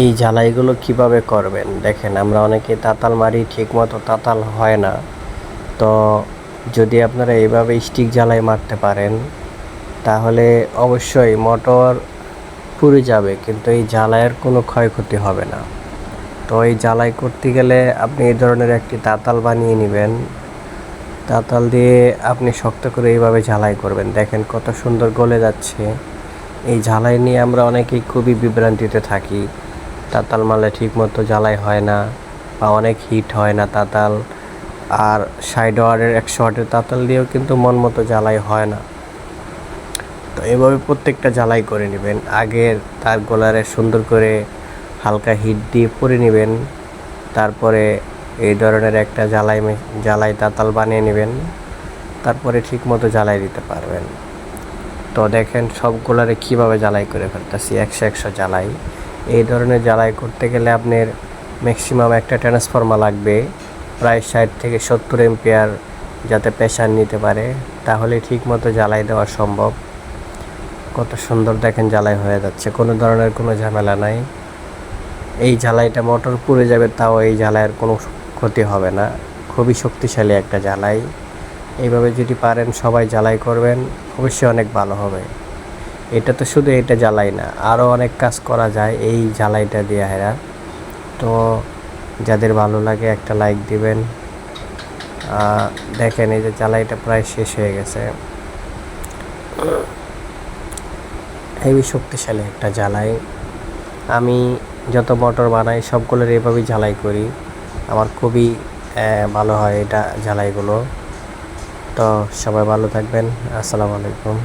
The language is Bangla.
এই ঝালাইগুলো কীভাবে করবেন? দেখেন, আমরা অনেকে তাতাল মারি ঠিক মতো তাতাল হয় না। তো যদি আপনারা এইভাবে স্টিক জ্বালাই মারতে পারেন, তাহলে অবশ্যই মোটর পুড়ে যাবে, কিন্তু এই জ্বালাইয়ের কোনো ক্ষয়ক্ষতি হবে না। তো এই জ্বালাই করতে গেলে আপনি এই ধরনের একটি তাতাল বানিয়ে নেবেন। তাতাল দিয়ে আপনি শক্ত করে এইভাবে ঝালাই করবেন। দেখেন, কত সুন্দর গলে যাচ্ছে। এই ঝালাই নিয়ে আমরা অনেকেই খুবই বিভ্রান্তিতে থাকি। তাতাল মারলে ঠিক মতো জ্বালাই হয় না বা অনেক হিট হয় না তাতাল। আর ষাট ওয়ার্ডের একশো ওয়ার্ডের তাতাল দিয়েও কিন্তু মন মতো জ্বালাই হয় না। তো এভাবে প্রত্যেকটা জ্বালাই করে নেবেন। আগের তার গোলারে সুন্দর করে হালকা হিট দিয়ে পরে নেবেন। তারপরে এই ধরনের একটা জ্বালাই জ্বালাই তাতাল বানিয়ে নেবেন। তারপরে ঠিক মতো জ্বালাই দিতে পারবেন। তো দেখেন সব সবগুলারে কীভাবে জ্বালাই করে ফেলতেছি। একশো একশো জ্বালাই। এই ধরনের জ্বালাই করতে গেলে আপনার ম্যাক্সিমাম একটা ট্রান্সফর্মার লাগবে, প্রায় ষাট থেকে সত্তর এম্পিয়ার যাতে প্রেশার নিতে পারে, তাহলে ঠিক মতো জ্বালাই দেওয়া সম্ভব। কত সুন্দর দেখেন জ্বালাই হয়ে যাচ্ছে, কোনো ধরনের কোনো ঝামেলা নাই। এই জ্বালাইটা মোটর পুড়ে যাবে, তাও এই জ্বালাইয়ের কোনো ক্ষতি হবে না। খুবই শক্তিশালী একটা জ্বালাই। এইভাবে যদি পারেন, সবাই জ্বালাই করবেন, অবশ্যই অনেক ভালো হবে। এটা তো শুধু এটা জ্বালাই না আরও অনেক কাজ করা যায় এই জ্বালাইটা দিয়ে হেরা। তো যাদের ভালো লাগে একটা লাইক দিবেন। দেখেন এই যে জ্বালাইটা প্রায় শেষ হয়ে গেছে। হেভি শক্তিশালী একটা জ্বালাই। আমি যত মোটর বানাই সবগুলোর এভাবেই জ্বালাই করি। আমার খুবই ভালো হয় এটা জ্বালাইগুলো। তো সবাই ভালো থাকবেন। আসসালামু আলাইকুম।